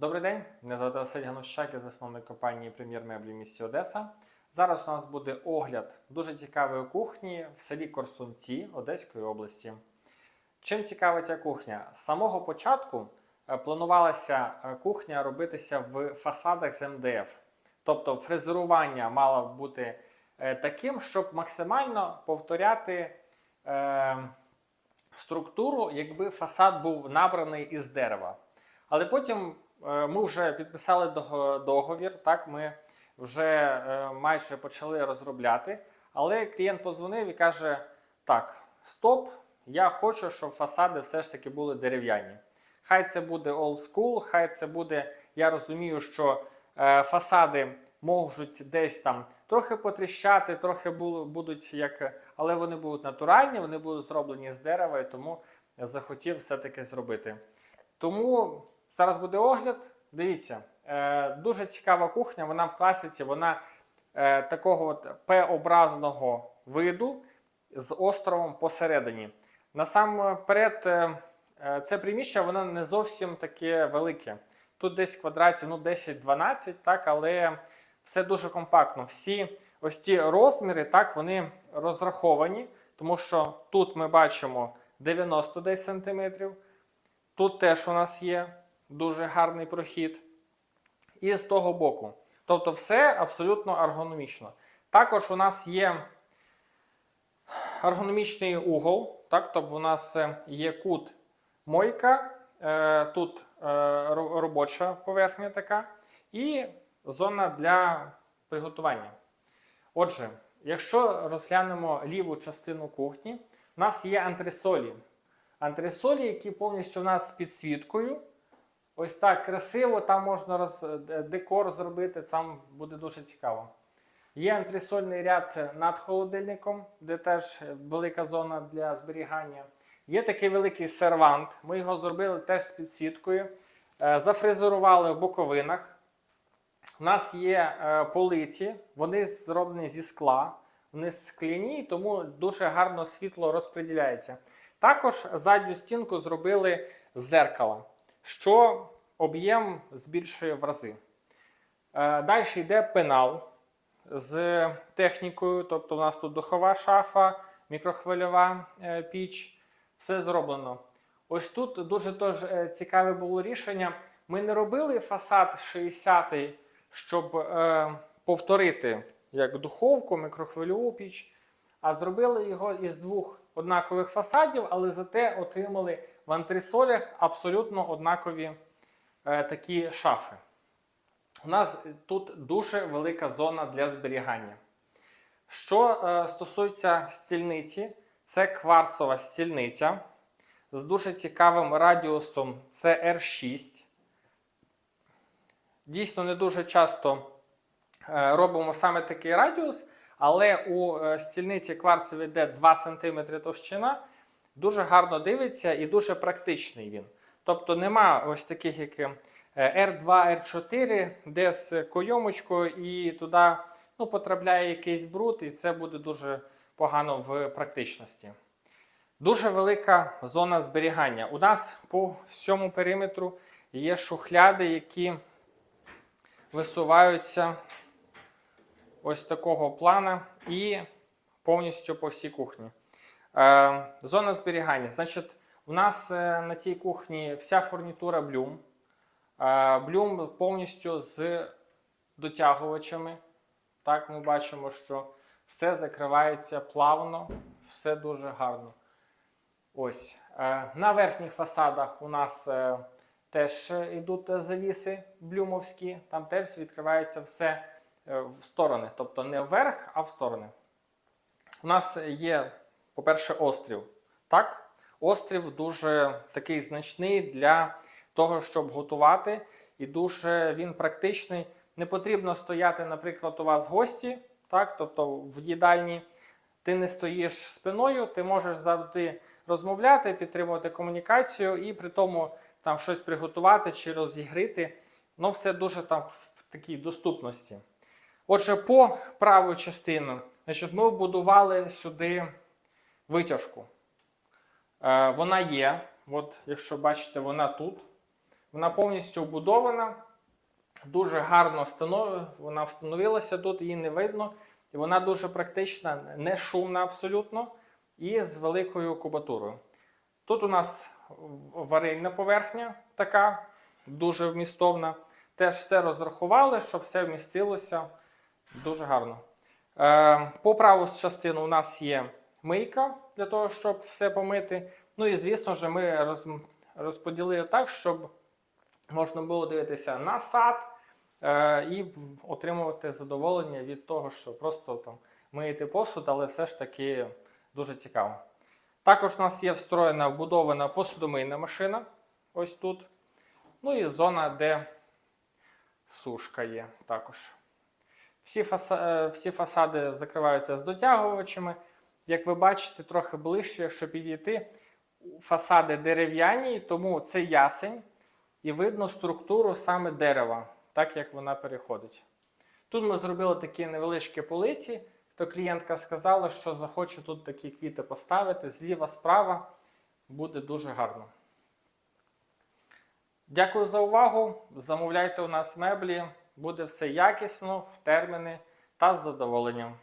Добрий день, мене звати Василь Ганущак, я засновник компанії Прем'єр Меблі в місті Одеса. Зараз у нас буде огляд дуже цікавої кухні в селі Корсунці Одеської області. Чим цікава ця кухня? З самого початку е, планувалася е, кухня робитися в фасадах з МДФ. Тобто фрезерування мало бути е, таким, щоб максимально повторяти е, структуру, якби фасад був набраний із дерева. Але потім ми вже підписали договір, так, ми вже е, майже почали розробляти. Але клієнт позвонив і каже: так, стоп, я хочу, щоб фасади все ж таки були дерев'яні. Хай це буде old school, хай це буде. Я розумію, що е, фасади можуть десь там трохи потріщати, трохи будуть як, але вони будуть натуральні, вони будуть зроблені з дерева, і тому захотів все-таки зробити. Тому зараз буде огляд. Дивіться, е, дуже цікава кухня. Вона в класиці, вона е, такого от П-образного виду з островом посередині. Насамперед, е, це приміщення воно не зовсім таке велике. Тут десь квадратів ну, 10-12, так, але все дуже компактно. Всі ось ті розміри, так, вони розраховані, тому що тут ми бачимо 90 десь сантиметрів. Тут теж у нас є дуже гарний прохід. І з того боку. Тобто все абсолютно ергономічно. Також у нас є ергономічний угол. Так? Тобто у нас е, є кут мойка, е, тут е, робоча поверхня така, і зона для приготування. Отже, якщо розглянемо ліву частину кухні, у нас є антресолі. Антресолі, які повністю у нас з підсвіткою. Ось так красиво, там можна роз, декор зробити, там буде дуже цікаво. Є антресольний ряд над холодильником, де теж велика зона для зберігання. Є такий великий сервант. Ми його зробили теж з підсвіткою. Е, Зафрезерували в боковинах. У нас є е, полиці, вони зроблені зі скла, вони скляні, тому дуже гарно світло розподіляється. Також задню стінку зробили з зеркала, що об'єм збільшує в рази. Е, Далі йде пенал з технікою, тобто у нас тут духова шафа, мікрохвильова е, піч, все зроблено. Ось тут дуже теж е, цікаве було рішення. Ми не робили фасад 60-й, щоб е, повторити як духовку, мікрохвильову піч, а зробили його із двох однакових фасадів, але зате отримали в антресолях абсолютно однакові е, такі шафи. У нас тут дуже велика зона для зберігання. Що е, стосується стільниці, це кварцова стільниця з дуже цікавим радіусом це R6. Дійсно, не дуже часто е, робимо саме такий радіус, але у е, стільниці кварцевій йде 2 см товщина, дуже гарно дивиться і дуже практичний він. Тобто нема ось таких, як е, R2, R4, де з койомочкою і туди ну, потрапляє якийсь бруд, і це буде дуже погано в практичності. Дуже велика зона зберігання. У нас по всьому периметру є шухляди, які висуваються ось такого плана і повністю по всій кухні. Е, зона зберігання. Значить, у нас е, на цій кухні вся фурнітура Bloom. Е, Bloom повністю з дотягувачами. Так, ми бачимо, що все закривається плавно, все дуже гарно. Ось. На верхніх фасадах у нас теж йдуть завіси блюмовські, там теж відкривається все в сторони, тобто не вверх, а в сторони. У нас є, по-перше, острів. Так? Острів дуже такий значний для того, щоб готувати, і дуже він практичний. Не потрібно стояти, наприклад, у вас гості, так? тобто в їдальні ти не стоїш спиною, ти можеш завжди розмовляти, підтримувати комунікацію і при тому там щось приготувати чи розігріти. Ну, все дуже там в такій доступності. Отже, по праву частину, значить, ми вбудували сюди витяжку. Е, вона є, от, якщо бачите, вона тут. Вона повністю вбудована, дуже гарно станов... вона встановилася тут, її не видно. І вона дуже практична, не шумна абсолютно і з великою кубатурою. Тут у нас варильна поверхня така, дуже вмістовна. Теж все розрахували, щоб все вмістилося дуже гарно. Е, по праву частину у нас є мийка для того, щоб все помити. Ну і звісно ж, ми роз, розподілили так, щоб можна було дивитися на сад е, і отримувати задоволення від того, що просто там миєте посуд, але все ж таки дуже цікаво. Також у нас є встроєна вбудована посудомийна машина. Ось тут. Ну і зона, де сушка є також. Всі, фаса... е, всі фасади закриваються з дотягувачами. Як ви бачите, трохи ближче, якщо підійти, фасади дерев'яні, тому це ясень, і видно структуру саме дерева, так як вона переходить. Тут ми зробили такі невеличкі полиці, то клієнтка сказала, що захоче тут такі квіти поставити зліва, справа буде дуже гарно. Дякую за увагу. Замовляйте у нас меблі, буде все якісно, в терміни та з задоволенням.